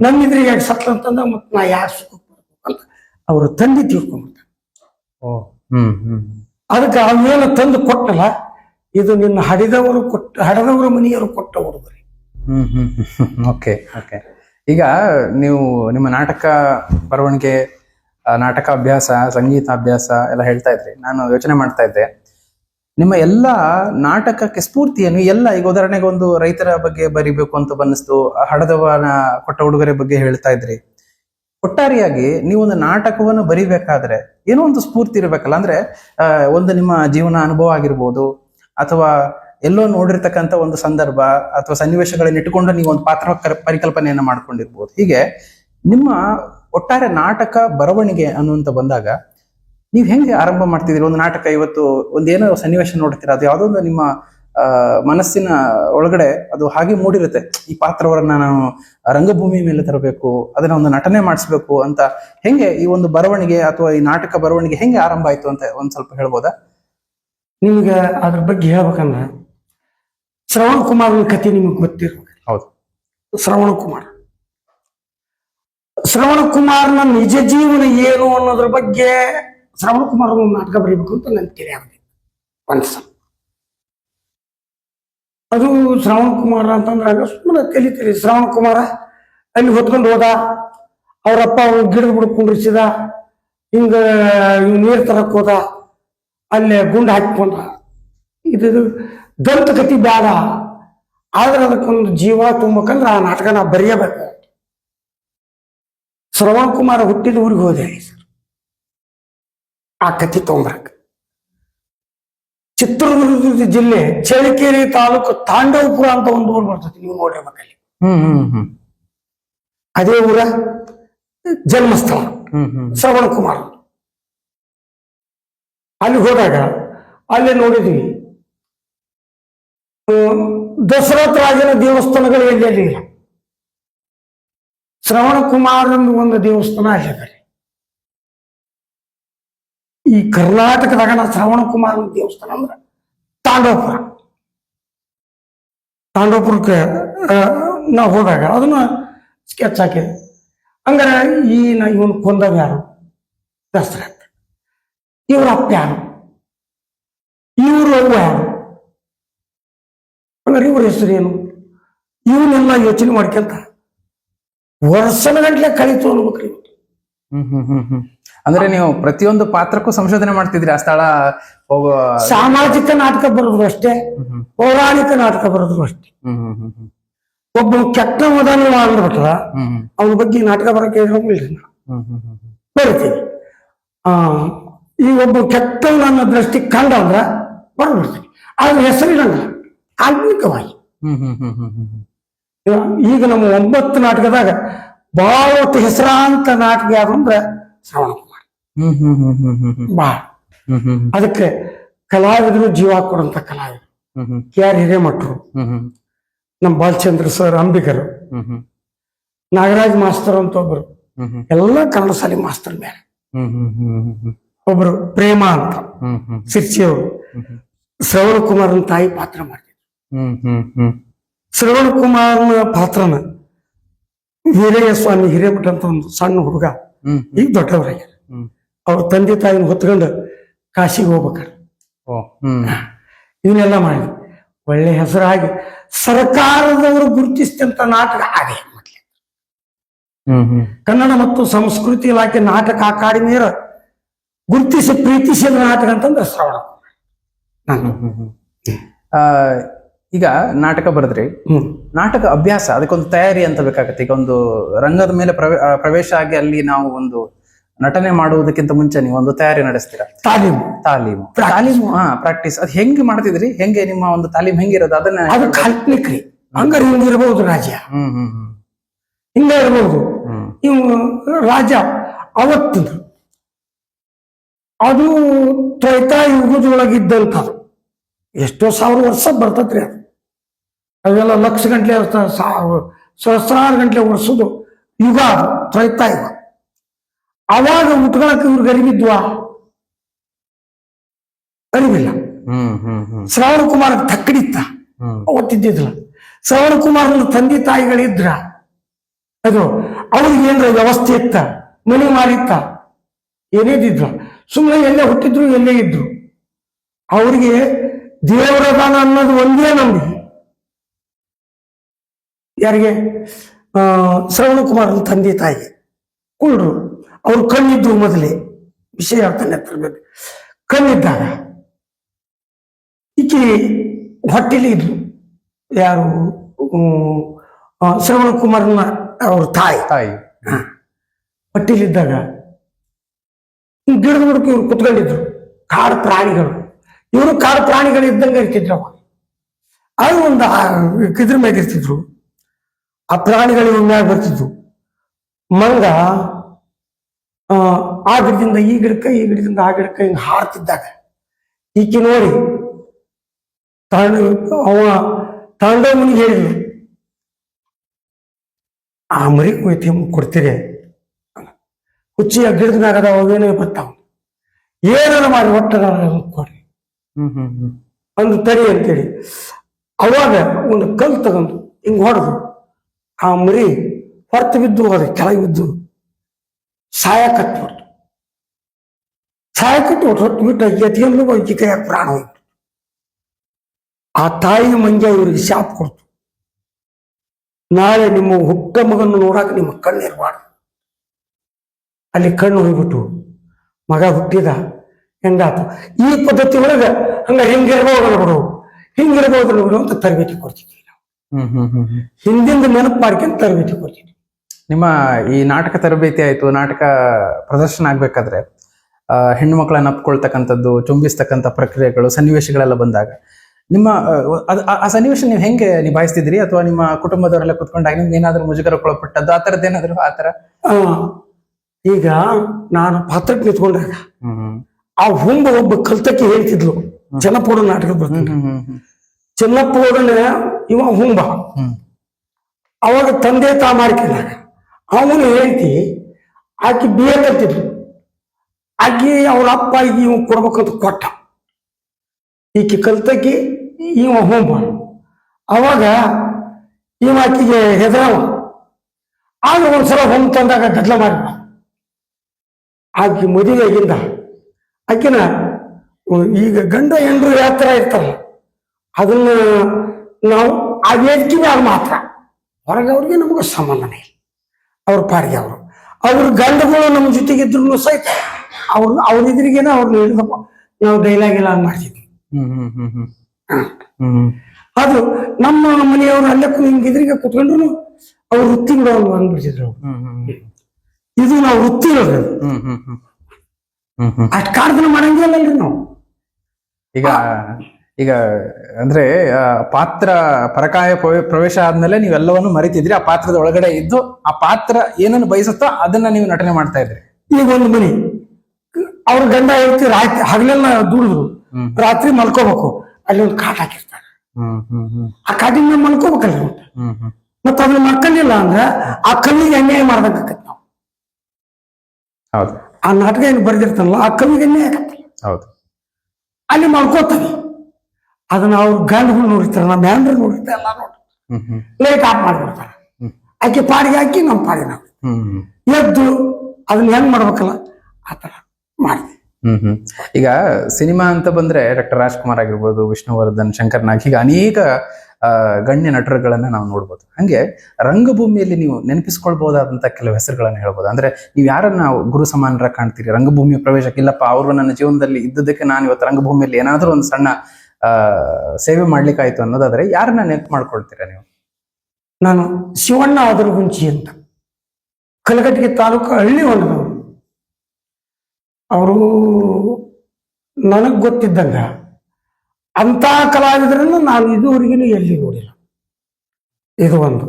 ನನ್ನ ಇದ್ರಿಗೆ ಯಾಕೆ ಸತ್ಲ ಅಂತಂದ ಮತ್ ನಾ ಯಾಕೆ ಸುಖ ಅಂತ ಅವ್ರ ತಂದೆ ತೀರ್ಕೊಂಡ್ಬಿಟ್ಟ ಅದಕ್ಕೆ ಅವೇನು ತಂದು ಕೊಟ್ಟಲ್ಲ ಇದು ನಿನ್ನ ಹಡಿದವರು ಕೊಟ್ಟ ಹಡದವರು ಮನೆಯವರು ಕೊಟ್ಟ ಹುಡುಗರಿ ಹ್ಮ್ ಹ್ಮ್ ಹ್ಮ್ ಓಕೆ ಓಕೆ ಈಗ ನೀವು ನಿಮ್ಮ ನಾಟಕ ಬರವಣಿಗೆ ನಾಟಕ ಅಭ್ಯಾಸ ಸಂಗೀತ ಅಭ್ಯಾಸ ಎಲ್ಲ ಹೇಳ್ತಾ ಇದ್ರಿ. ನಾನು ಯೋಚನೆ ಮಾಡ್ತಾ ಇದ್ದೆ. ನಿಮ್ಮ ಎಲ್ಲ ನಾಟಕಕ್ಕೆ ಸ್ಫೂರ್ತಿಯನ್ನು ಎಲ್ಲ, ಈಗ ಉದಾಹರಣೆಗೆ ಒಂದು ರೈತರ ಬಗ್ಗೆ ಬರಿಬೇಕು ಅಂತ ಬನ್ನಿಸ್ತು ಹಡದವನ ಕೊಟ್ಟ ಉಡುಗೊರೆ ಬಗ್ಗೆ ಹೇಳ್ತಾ ಇದ್ರಿ. ಒಟ್ಟಾರೆಯಾಗಿ ನೀವು ಒಂದು ನಾಟಕವನ್ನು ಬರಿಬೇಕಾದ್ರೆ ಏನೋ ಒಂದು ಸ್ಫೂರ್ತಿ ಇರಬೇಕಲ್ಲ. ಅಂದ್ರೆ ಒಂದು ನಿಮ್ಮ ಜೀವನ ಅನುಭವ ಆಗಿರ್ಬೋದು, ಅಥವಾ ಎಲ್ಲೋ ನೋಡಿರ್ತಕ್ಕಂಥ ಒಂದು ಸಂದರ್ಭ, ಅಥವಾ ಸನ್ನಿವೇಶಗಳನ್ನ ಇಟ್ಟುಕೊಂಡು ನೀವು ಒಂದು ಪಾತ್ರ ಪರಿಕಲ್ಪನೆಯನ್ನ ಮಾಡ್ಕೊಂಡಿರ್ಬೋದು. ಹೀಗೆ ನಿಮ್ಮ ಒಟ್ಟಾರೆ ನಾಟಕ ಬರವಣಿಗೆ ಅನ್ನುವಂತ ಬಂದಾಗ ನೀವು ಹೆಂಗೆ ಆರಂಭ ಮಾಡ್ತಿದ್ದೀರಿ? ಒಂದು ನಾಟಕ ಇವತ್ತು ಒಂದೇನೋ ಸನ್ನಿವೇಶ ನೋಡ್ತೀರಾ? ಅದು ಯಾವುದೋ ಒಂದು ನಿಮ್ಮ ಮನಸ್ಸಿನ ಒಳಗಡೆ ಅದು ಹಾಗೆ ಮೂಡಿರುತ್ತೆ. ಈ ಪಾತ್ರವನ್ನ ನಾನು ರಂಗಭೂಮಿ ಮೇಲೆ ತರಬೇಕು ಅದನ್ನ ಒಂದು ನಟನೆ ಮಾಡಿಸ್ಬೇಕು ಅಂತ ಹೆಂಗೆ ಈ ಒಂದು ಬರವಣಿಗೆ ಅಥವಾ ಈ ನಾಟಕ ಬರವಣಿಗೆ ಹೆಂಗೆ ಆರಂಭ ಆಯ್ತು ಅಂತ ಒಂದ್ ಸ್ವಲ್ಪ ಹೇಳ್ಬೋದಾ? ನಿಮ್ಗೆ ಅದ್ರ ಬಗ್ಗೆ ಹೇಳ್ಬೇಕಂದ್ರೆ ಶ್ರವಣ್ ಕುಮಾರ್ ಕತೆ ನಿಮಗೆ ಗೊತ್ತಿರ್ಬೇಕು. ಹೌದು. ಶ್ರವಣ ಕುಮಾರ್ ಶ್ರವಣ ಕುಮಾರ್ನ ನಿಜ ಜೀವನ ಏನು ಅನ್ನೋದ್ರ ಬಗ್ಗೆ ಶ್ರವಣ ಕುಮಾರ್ ಒಂದು ನಾಟಕ ಬರೀಬೇಕು ಅಂತ ನನ್ ಕೆರೆ ಆಗಿದೆ. ಅದು ಶ್ರವಣ ಕುಮಾರ ಅಂತಂದ್ರೆ ಸುಮ್ಮನೆ ಕಲಿತೀರಿ ಶ್ರವಣ ಕುಮಾರ, ಅಲ್ಲಿ ಹೊತ್ಕೊಂಡು ಹೋದ. ಅವರಪ್ಪ ಅವ್ರು ಗಿಡದ ಬಿಡ ಕುಂಡ್ರಿಸಿದ. ಹಿಂಗ ನೀರು ತರಕ್ ಹೋದ. ಅಲ್ಲೇ ಗುಂಡು ಹಾಕಿಕೊಂಡ. ಇದು ದಂತಕತಿ ಬೇಡ ಆದ್ರೆ ಅದಕ್ಕೊಂದು ಜೀವ ತುಂಬಕಂದ್ರೆ ಆ ನಾಟಕ ನಾ ಬರೆಯಬೇಕು. ಶ್ರವಣ ಕುಮಾರ್ ಹುಟ್ಟಿದ ಊರಿಗೆ ಹೋದೆ. ಸರ್ ಆ ಕತಿ ತೊಗೊಂಬರಕ್ ಚಿತ್ರದುರ್ಗ ಜಿಲ್ಲೆ ಚಳ್ಳಕೆರೆ ತಾಲೂಕು ತಾಂಡವಪುರ ಅಂತ ಒಂದು ಊರು ಬರ್ತದೆ. ನೀವು ನೋಡಿರ್ಬೇಕಲ್ಲಿ ಹ್ಮ್ ಹ್ಮ್ ಹ್ಮ್ ಅದೇ ಊರ ಜನ್ಮಸ್ಥಳ. ಹ್ಮ್ ಹ್ಮ್ ಶ್ರವಣ ಕುಮಾರ್. ಅಲ್ಲಿ ಹೋದಾಗ ಅಲ್ಲಿ ನೋಡಿದ್ವಿ ದಶರಥ ರಾಜನ ದೇವಸ್ಥಾನಗಳು ಎಲ್ಲೆಲ್ಲಿ ಇಲ್ಲ? ಶ್ರವಣ ಕುಮಾರಂದು ಒಂದು ದೇವಸ್ಥಾನ ಅಲ್ಲಿ. ಈ ಕರ್ನಾಟಕದಾಗ ನಾ ಶ್ರವಣ ಕುಮಾರನ ದೇವಸ್ಥಾನ ಅಂದ್ರ ತಾಂಡವಪುರ. ತಾಂಡವಪುರಕ್ಕೆ ಆ, ನಾ ಹೋದಾಗ ಅದನ್ನ ಸ್ಕೆಚ್ ಹಾಕಿದೆ. ಹಂಗಾರೆ ಈ ನಾ ಇವನು ಕೊಂದವ ಯಾರು? ದಸರಥ ಇವ್ರ ಅಪ್ಪ ಯಾರು? ಇವ್ರ ಅವ್ವ ಯಾರು? ಹಂಗಾರೆ ಇವ್ರ ಹೆಸರು ಏನು ಇವನ್ನೆಲ್ಲ ಯೋಚನೆ ಮಾಡ್ಕೊಂತ ವರ್ಷದ ಗಂಟ್ಲೆ ಕಳೀತು ಅನ್ಬೇಕ್ರಿ ಹ್ಮ್ ಹ್ಮ್ ಹ್ಮ್ ಹ್ಮ್ ಅಂದ್ರೆ ನೀವು ಪ್ರತಿಯೊಂದು ಪಾತ್ರಕ್ಕೂ ಸಂಶೋಧನೆ ಮಾಡ್ತಿದ್ರಿ ಆ ಸ್ಥಳ ಹೋಗೋ ಸಾಮಾಜಿಕ ನಾಟಕ ಬರೆದ್ರು ಅಷ್ಟೇ ಪೌರಾಣಿಕ ನಾಟಕ ಬರೆದ್ರು ಅಷ್ಟೇ ಹ್ಮ್ ಹ್ಮ್ ಹ್ಮ್ ಹ್ಮ್ ಒಬ್ಬ ಕೆಟ್ಟ ಮದನ ಅಂದ್ಬಿಟ್ರ ಹ್ಮ್ ಅವನ ಬಗ್ಗೆ ನಾಟಕ ಬರಕ್ಕೆ ನಾವು ಹ್ಮ್ ಹ್ಮ್ ಹ್ಮ್ ಹ್ಮ್ ಆ ಈ ಒಬ್ಬ ಕೆಟ್ಟ ನನ್ನ ದೃಷ್ಟಿ ಕಂಡ ಅಂದ್ರ ಬರ್ಬಿಡ್ತೀನಿ ಆದ್ರೆ ಹೆಸರಿಡಂಗಿಲ್ಲ ಕಾಲ್ಪನಿಕವಾಗಿ ಹ್ಮ್ ಹ್ಮ್ ಹ್ಮ್ ಹ್ಮ್ ಹ್ಮ್ ಹ್ಮ್ ಈಗ ನಮ್ಮ ಒಂಬತ್ತು ನಾಟಕದಾಗ ಬಹಳ ಹೆಸರಾಂತ ನಾಟಕ ಯಾವ್ದು ಅಂದ್ರೆ ಶ್ರವಣ ಕುಮಾರ್ ಹ್ಮ್ ಹ್ಮ್ ಹ್ಮ್ ಹ್ಮ್ ಹ್ಮ್ ಹ್ಮ್ ಬಹಳ ಅದಕ್ಕೆ ಕಲಾವಿದರು ಜೀವ ಕೊಡುವಂತ ಕಲಾವಿದರು ಕೆ ಆರ್ ಹಿರೇಮಠರು ನಮ್ಮ ಬಾಲಚಂದ್ರ ಸರ್ ಅಂಬಿಕರು ನಾಗರಾಜ್ ಮಾಸ್ತರ್ ಅಂತ ಒಬ್ರು ಎಲ್ಲ ಕನ್ನಡ ಶಾಲೆ ಮಾಸ್ತರ್ ಮೇಲೆ ಒಬ್ರು ಪ್ರೇಮ ಅಂತ ಸಿರ್ಚಿಯವರು ಶ್ರವಣ ಕುಮಾರನ ತಾಯಿ ಪಾತ್ರ ಮಾಡ್ತಿದ್ರು ಹ್ಮ್ ಹ್ಮ್ ಹ್ಮ್ ಶ್ರವಣ ಕುಮಾರ್ನ ಪಾತ್ರನ ವೀರಯ್ಯ ಸ್ವಾಮಿ ಹಿರೇಮಠ ಅಂತ ಒಂದು ಸಣ್ಣ ಹುಡುಗ. ಈಗ ದೊಡ್ಡವರಾಗ್ಯಾರ ಹ್ಮ್. ಅವ್ರ ತಂದೆ ತಾಯಿನ ಹೊತ್ಕೊಂಡು ಕಾಶಿಗೆ ಹೋಗ್ಬೇಕಾರೆ ಇವನ್ನೆಲ್ಲ ಮಾಡಿದ್ವಿ ಒಳ್ಳೆ ಹೆಸರಾಗಿ ಸರ್ಕಾರದವರು ಗುರುತಿಸಿದಂತ ನಾಟಕ ಅದೇ ಮೊದಲೇ. ಕನ್ನಡ ಮತ್ತು ಸಂಸ್ಕೃತಿ ಇಲಾಖೆ ನಾಟಕ ಅಕಾಡೆಮಿಯರ ಗುರುತಿಸಿ ಪ್ರೀತಿಸಿದ ನಾಟಕ ಅಂತಂದ್ರೆ ಶ್ರವಣ ನಾನು ಈಗ ನಾಟಕ ಬರೆದ್ರಿ ಹ್ಮ್. ನಾಟಕ ಅಭ್ಯಾಸ ಅದಕ್ಕೊಂದು ತಯಾರಿ ಅಂತ ಬೇಕಾಗತ್ತೆ. ಈಗ ಒಂದು ರಂಗದ ಮೇಲೆ ಪ್ರವೇ- ಪ್ರವೇಶ ಆಗಿ ಅಲ್ಲಿ ನಾವು ಒಂದು ನಟನೆ ಮಾಡುವುದಕ್ಕಿಂತ ಮುಂಚೆ ನೀವು ಒಂದು ತಯಾರಿ ನಡೆಸ್ತೀರಾ? ತಾಲೀಮು. ತಾಲೀಮು. ತಾಲೀಮು ಹಾ ಪ್ರಾಕ್ಟೀಸ್. ಅದ್ ಹೆಂಗ್ ಮಾಡ್ತಿದ್ರಿ? ಹೆಂಗೆ ನಿಮ್ಮ ಒಂದು ತಾಲೀಮ್ ಹೆಂಗಿರೋದು ಅದನ್ನ ಅದು ಕಾಲ್ಪನಿಕ ರೀ ಹಂಗಾರೆ ಹಿಂಗಿರ್ಬೋದು ರಾಜ್ಯ. ಹ್ಮ್ ಹ್ಮ್ ಹ್ಮ್. ಹಿಂಗ ಇರ್ಬೋದು. ಇವು ರಾಜ ಅವತ್ತು. ಅದು ತ್ರೈತಾ ಯುಗದೊಳಗಿದ್ದಂಥದ್ದು ಎಷ್ಟೋ ಸಾವಿರ ವರ್ಷ ಬರ್ತತ್ರಿ ಅದು. ಅವೆಲ್ಲ ಲಕ್ಷ ಗಂಟ್ಲೆ ಸಹಸ್ರಾರು ಗಂಟ್ಲೆ ವರ್ಷದ್ದು ಯುಗ ಅದು ತ್ರೈತ ಯುಗ. ಅವಾಗ ಉಟ್ಕೊಳಕ್ ಇವ್ರಿಗೆ ಅರಿವಿದ್ವಾ ಅರಿವಿಲ್ಲ ಹ್ಮ್ ಹ್ಮ್ ಹ್ಮ್. ಶ್ರವಣ ಕುಮಾರ್ ತಕ್ಕಡಿತ್ತ ಅವತ್ತಿದ್ದಿದ್ಲ ಶ್ರವಣ ಕುಮಾರ್ ತಂದೆ ತಾಯಿಗಳಿದ್ರ ಅದು ಅವ್ರಿಗೆ ಏನ್ರ ವ್ಯವಸ್ಥೆ ಇತ್ತ? ಮನೆ ಮಾಡಿತ್ತ ಏನೇದಿದ್ರ ಸುಮ್ಮನೆ ಎಲ್ಲೇ ಹುಟ್ಟಿದ್ರು ಎಲ್ಲೇ ಇದ್ರು. ಅವ್ರಿಗೆ ದೇವರದಾನ ಅನ್ನೋದು ಒಂದೇ ನಂಬಿಕೆ ಯಾರಿಗೆ? ಶ್ರವಣ ಕುಮಾರನ ತಂದೆ ತಾಯಿ. ಕುಳ್ರು ಅವ್ರು ಕಣ್ಣಿದ್ದು ಮೊದಲೇ. ವಿಷಯ ಹೇಳ್ತಾನೆ ತರಬೇಕು ಕಣ್ಣಿದ್ದಾಗ ಈಕೆ ಹೊಟ್ಟೆಲಿ ಇದ್ರು ಯಾರು? ಶ್ರವಣ ಕುಮಾರನ ಅವ್ರ ತಾಯಿ. ತಾಯಿ. ಹೊಟ್ಟೆಲಿದ್ದಾಗ ಗಿಡದ ಹುಡುಕಿ ಇವ್ರು ಕುತ್ಕೊಂಡಿದ್ರು. ಕಾಡು ಪ್ರಾಣಿಗಳು. ಇವರು ಕಾಡು ಪ್ರಾಣಿಗಳು ಇದ್ದಂಗೆ ಇರ್ತಿದ್ರು ಅವಾಗ. ಅದು ಒಂದು ಕಿದ್ರ ಇದ್ರ ಮ್ಯಾಗ ಇರ್ತಿದ್ರು. ಆ ಪ್ರಾಣಿಗಳು ಮ್ಯಾಗ ಬರ್ತಿದ್ವು. ಮಂಗ ಆ, ಆ ಗಿಡದಿಂದ ಈ ಗಿಡಕ್ಕೆ ಈ ಗಿಡದಿಂದ ಆ ಗಿಡಕ್ಕೆ ಹಿಂಗೆ ಹಾಡ್ತಿದ್ದಾಗ ಈಕೆ ನೋಡಿ ತಾಂಡ ಅವ ತಾಂಡವ ಮುನಿಗೆ ಹೇಳಿದ್ರು ಆ ಮರಿ ಕೊಯ್ತಿ ಕೊಡ್ತೀರಿ ಹುಚ್ಚಿ ಆ ಗಿಡದ ಮ್ಯಾಗ ಅದಾವ ಅವೇನೋ ಬರ್ತಾವ. ಏನಾರ ಮಾಡಿ ಒಟ್ಟ ಕೊಡ್ರಿ ಹ್ಮ್ ಹ್ಮ್ ಹ್ಮ್. ಒಂದು ತಡಿ ಅಂತೇಳಿ. ಅವಾಗ ಒಂದು ಕಲ್ ತಗೊಂಡು ಹಿಂಗೆ ಹೊಡೆದು ಆ ಮರಿ ಹೊರತು ಬಿದ್ದು ಹೋದ, ಕೆಳಗೆ ಬಿದ್ದು. ಸಾಯ ಕಟ್ಬಿಟ್ಟು ಸಾಯ ಕಟ್ಬಿಟ್ಟು ಹೊಟ್ಟು ಬಿಟ್ಟು ಎತ್ಕೊಂಡು ಹೋಗಿ ಕೈಯಾಗ ಪ್ರಾಣ ಹೋಯ್ತು. ಆ ತಾಯಿ ಮಂಜ ಇವರಿಗೆ ಶಾಪ್ ಕೊಡ್ತು. ನಾಳೆ ನಿಮ್ಮ ಹುಟ್ಟ ಮಗನ್ನು ನೋಡಾಕ ನಿಮ್ಮ ಇರಬಾರ್ದು. ಅಲ್ಲಿ ಕಣ್ಣು ಹೋಗ್ಬಿಟ್ಟು ಮಗ ಹುಟ್ಟಿದ, ಹೆಂಗಾತು? ಈ ಪದ್ಧತಿ ಒಳಗೆ ಹಂಗ ಹಿಂಗಿರ್ಬೋದು ಬಿಡು. ಹಿಂಗಿರ್ಬೋದು ಬಿಡು ಅಂತ ತರಬೇತಿ ಕೊಡ್ತಿದ್ವಿ ನಾವು ಹ್ಮ್ ಹ್ಮ್ ಹ್ಮ್ ಹ್ಮ್. ಹಿಂದಿಂದ ನೆನಪು ಮಾಡ್ಕೊಂಡು ತರಬೇತಿ ಕೊಡ್ತೀನಿ. ನಿಮ್ಮ ಈ ನಾಟಕ ತರಬೇತಿ ಆಯ್ತು ನಾಟಕ ಪ್ರದರ್ಶನ ಆಗ್ಬೇಕಾದ್ರೆ ಆ, ಹೆಣ್ಣು ಮಕ್ಕಳನ್ನ ಅಪ್ಕೊಳ್ತಕ್ಕಂಥದ್ದು ಚುಂಬಿಸ್ತಕ್ಕಂಥ ಪ್ರಕ್ರಿಯೆಗಳು ಸನ್ನಿವೇಶಗಳೆಲ್ಲ ಬಂದಾಗ ನಿಮ್ಮ ಆ, ಅದ್- ಆ- ಆ ಸನ್ನಿವೇಶ ನೀವು ಹೆಂಗೆ ನಿಭಾಯಿಸ್ತಿದ್ರಿ ಅಥವಾ ನಿಮ್ಮ ಕುಟುಂಬದವರೆಲ್ಲ ಕುತ್ಕೊಂಡಾಗ ನಿಮ್ಗೆ ಏನಾದ್ರು ಮುಜುಗರಕ್ಕೊಳಪಟ್ಟದ್ದು ಆ ಥರದ್ದು ಏನಾದ್ರು ಆ ಥರ? ಆ, ಈಗ ನಾನು ಪಾತ್ರಕ್ಕೆ ನಿಂತ್ಕೊಂಡಾಗ ಹ್ಮ್ ಆ ಹುಂಬ ಒಬ್ಬ ಕಲ್ತಕ್ಕೆ ಹೇಳ್ತಿದ್ಲು ಜನಪೂರ್ಣ ನಾಟಕ ಬರ್ತೀನಿ ಹ್ಮ್ ಹ್ಮ್ ಹ್ಮ್. ಚೆನ್ನಪ್ಪೋಡನ ಇವ ಹುಂಬ. ಹ್ಮ್. ಅವಾಗ ತಂದೆ ತಾ ಮಾಡ್ಕೊಂಡಾಗ ಅವನು ಹೇಳ್ತಿ ಆಕಿ ಬಿ ಎ ಕಲ್ತಿದ್ರು ಆಕಿ ಅವ್ರ ಅಪ್ಪ ಈಗ ಇವ್ ಕೊಡ್ಬೇಕಂತ ಕೊಟ್ಟ. ಈಕೆ ಕಲ್ತಕ್ಕೆ ಇವ ಹುಂಬ. ಅವಾಗ ಇವ ಆಕಿಗೆ ಹೆದರವ. ಆಗ ಒಂದ್ಸಲ ಹೊಂಬ ತಂದಾಗ ಗದ್ಲ ಮಾಡಿದ. ಆಕಿ ಮದುವೆಗಿಂದ ಆಕಿನ ಉ- ಈಗ ಗಂಡ ಹೆಂಡ್ರು ಯಾವ ಥರ ಇರ್ತಾರಲ್ಲ ಅದನ್ನ ನಾವು ಆ ವೇದಿಕೆದಾಗ ಮಾತ್ರ ಹೊರಗವ್ರಿಗೆ ನಮಗೆ ಸಂಬಂಧನೇ ಇಲ್ಲ. ಅವ್ರ ಪಾಡಿಗೆ ಅವರು. ಅವ್ರ ಗಂಡಗಳು ನಮ್ಮ ಜೊತೆಗೆ ಇದ್ರು ಸಹಿತ ಅವ್ರ ಅವ್ರ ಎದುರಿಗೇನೆ ಅವ್ರನ್ನ ಹಿಡಿದಪ್ಪ ನಾವು ಡೈಲಾಗ್ ಎಲ್ಲ ಮಾಡ್ತಿದ್ವಿ. ಹ್ಮ್ ಹ್ಮ್ ಹ್ಮ್ ಹ್ಮ್. ಹ. ಹ್ಮ್ ಹ್ಮ್. ಅದು ನಮ್ಮ ಮನೆಯವರು ಅಲ್ಲೇ ಕು- ಹಿಂಗ್ ಎದುರಿಗೆ ಕುತ್ಕೊಂಡ್ರು ಅವ್ರ ವೃತ್ತಿ ಬಿಡೋರು ಅಂದ್ಬಿಡ್ತಿದ್ರು ಇದು ನಾವು ವೃತ್ತಿ ಇರೋದು. ಅಷ್ಟ್ ಕಾಡ್ದನ ಮಾಡಂಗಿಲ್ಲಲ್ರಿ ನಾವು. ಈಗ ಈಗ ಅಂದ್ರೆ ಪಾತ್ರ ಪರಕಾಯ ಪ್ರವೆ- ಪ್ರವೇಶ ಆದ್ಮೇಲೆ ನೀವೆಲ್ಲವನ್ನು ಮರಿತಿದ್ರಿ ಆ ಪಾತ್ರದ ಒಳಗಡೆ ಇದ್ದು ಆ ಪಾತ್ರ ಏನನ್ನು ಬಯಸುತ್ತೋ ಅದನ್ನ ನೀವು ನಟನೆ ಮಾಡ್ತಾ ಇದ್ರಿ. ಈಗ ಒಂದು ಮನಿ. ಅವ್ರ ಗಂಡ ಹೇಳ್ತಿ ರಾತ್ರಿ ಹಗಲೆಲ್ಲ ದುಡಿದ್ರು. ರಾತ್ರಿ ಮಲ್ಕೋಬೇಕು. ಅಲ್ಲಿ ಒಂದು ಕಾಟ್ ಹಾಕಿರ್ತಾರೆ. ಹ್ಮ್ ಹ್ಮ್ ಹ್ಮ್. ಆ ಕಾಟಿನ ಮಲ್ಕೋಬೇಕಲ್ಲ ಮತ್ತೆ ಹ್ಮ್ ಹ್ಮ್. ಮತ್ತೆ ಅದನ್ನ ಮಲ್ಕೊಂಡಿಲ್ಲ ಅಂದ್ರೆ ಆ ಕಲ್ಲಿಗೆ ಅನ್ಯಾಯ ಮಾಡ್ಬೇಕಾಗತ್ತೆ ನಾವು. ಹೌದು. ಆ ನಾಟಕ ಏನು ಬರ್ದಿರ್ತಾನಲ್ಲ ಆ ಕಲ್ಲಿಗೆ ಅನ್ಯಾಯ ಹೌದು. ಅಲ್ಲಿ ಮಲ್ಕೋತಾನೆ. ಅದನ್ನ ಅವ್ರ ಗಂಡುಗಳು ನೋಡಿರ್ತಾರೆ ನಮ್ಮ ಮ್ಯಾಂಡ್ರ ನೋಡಿರ್ತಾರೆ ಎಲ್ಲ ನೋಡಿ ಲೈಟ್ ಆಫ್ ಮಾಡಿಬಿಡ್ತಾರೆ. ಆಕೆ ಪಾಡಿಗೆ ಹಾಕಿ ನಮ್ಮ ಪಾಡಿಗೆ ನಾವು ಎದ್ದು ಅದನ್ನ ಹೆಂಗ್ ಮಾಡ್ಬೇಕಲ್ಲ ಆ ಥರ ಮಾಡಿದೆ. ಹ್ಮ್ ಈಗ ಸಿನಿಮಾ ಅಂತ ಬಂದ್ರೆ ಡಾಕ್ಟರ್ ರಾಜ್ಕುಮಾರ್ ಆಗಿರ್ಬೋದು ವಿಷ್ಣುವರ್ಧನ್ ಶಂಕರ್ ನಾಗ್ ಹೀಗೆ ಅನೇಕ ಗಣ್ಯ ನಟರುಗಳನ್ನ ನಾವು ನೋಡ್ಬೋದು. ಹಂಗೆ ರಂಗಭೂಮಿಯಲ್ಲಿ ನೀವು ನೆನಪಿಸ್ಕೊಳ್ಬಹುದಾದಂತ ಕೆಲವು ಹೆಸರುಗಳನ್ನ ಹೇಳ್ಬೋದು. ಅಂದ್ರೆ ನೀವು ಯಾರನ್ನ ಗುರು ಸಮಾನರ ಕಾಣ್ತೀರಿ? ರಂಗಭೂಮಿಯ ಪ್ರವೇಶಕ್ಕೆ ಇಲ್ಲಪ್ಪ ಅವರು ನನ್ನ ಜೀವನದಲ್ಲಿ ಇದ್ದದಕ್ಕೆ ನಾನು ಇವತ್ತು ರಂಗಭೂಮಿಯಲ್ಲಿ ಏನಾದರೂ ಒಂದು ಸಣ್ಣ ಸೇವೆ ಮಾಡ್ಲಿಕ್ಕಾಯ್ತು ಅನ್ನೋದಾದ್ರೆ ಯಾರನ್ನ ನೆನಪು ಮಾಡ್ಕೊಳ್ತೀರಾ ನೀವು? ನಾನು ಶಿವಣ್ಣ ಅದರಗುಂಚಿ ಅಂತ. ಕಲಘಟಗಿ ತಾಲೂಕು ಹಳ್ಳಿ ಹೊಂಡದವರು ಅವರು ನನಗೆ ಗೊತ್ತಿದ್ದಂಗ ಅಂತ ಕಲಾವಿದರನ್ನು ನಾನು ಇದುವರೆಗೂ ಎಲ್ಲಿ ನೋಡಿಲ್ಲ. ಇದು ಒಂದು.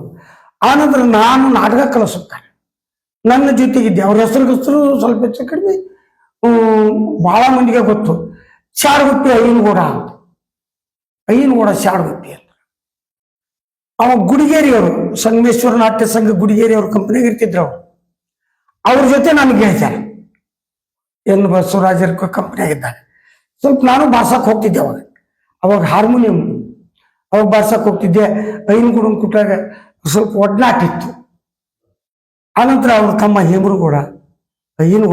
ಆನಂತರ ನಾನು ನಾಟಕ ಕಲಿಸುತ್ತೇನೆ. ನನ್ನ ಜೊತೆಗಿದ್ದೆ. ಅವ್ರ ಹೆಸರು ಸ್ವಲ್ಪ ಹೆಚ್ಚು ಕಡಿಮೆ ಬಹಳ ಮಂದಿಗೆ ಗೊತ್ತು. ಶಾಡ್ಗುಪ್ಪಿ ಐನಗೂಡ ಅಂತ. ಐನಗೂಡ ಶಾಡ್ಗುಪ್ಪಿ ಅಂತ. ಅವ ಗುಡಿಗೇರಿ ಅವರು ಸಂಗಮೇಶ್ವರ ನಾಟ್ಯ ಸಂಘ ಗುಡಿಗೇರಿ ಅವ್ರ ಕಂಪನಿಗೆ ಇರ್ತಿದ್ರು ಅವರು. ಅವ್ರ ಜೊತೆ ನಾನು ಹೇಳ್ತಾರೆ ಎನ್ ಬಸವರಾಜರ ಕಂಪನಿಯಾಗಿದ್ದಾಗ ಸ್ವಲ್ಪ ನಾನು ಬಾರ್ಸಕ್ ಹೋಗ್ತಿದ್ದೆ ಅವಾಗ. ಅವಾಗ ಹಾರ್ಮೋನಿಯಂ ಅವಾಗ ಬಾರ್ಸಕ್ ಹೋಗ್ತಿದ್ದೆ. ಐನಗುಡನ್ ಕುಟ್ಟಾಗ ಸ್ವಲ್ಪ ಒಡ್ನಾಟಿತ್ತು ಆನಂತರ ಅವ್ರ ತಮ್ಮ ಹೇಮರುಗೌಡ ಅಯ್ಯನ